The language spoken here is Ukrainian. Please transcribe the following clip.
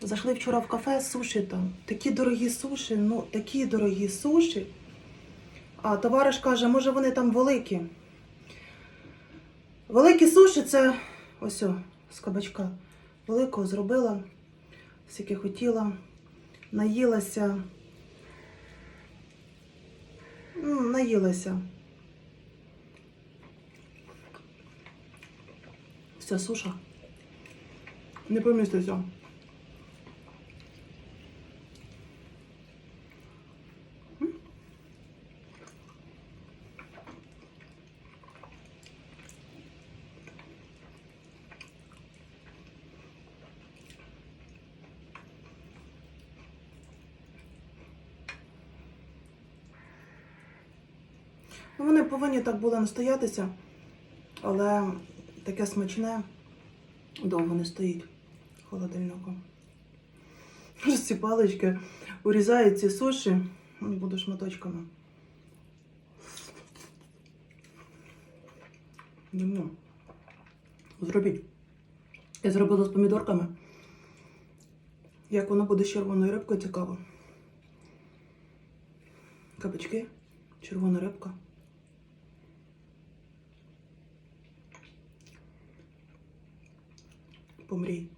Зайшли вчора в кафе, суші там. Такі дорогі суші, ну такі дорогі суші. А товариш каже, може вони там великі. Великі суші це ось о, з кабачка. Великого зробила, скільки хотіла, наїлася. Ну, наїлася. Вся суша. Не поміститься. Ну, вони повинні так були настоятися, але таке смачне довго не стоїть в холодильнику. Ось ці палички урізають ці суші, ну, буду шматочками. Йому. Зробіть. Я зробила з помідорками. Як воно буде з червоною рибкою, цікаво. Кабачки, червона рибка. pomri.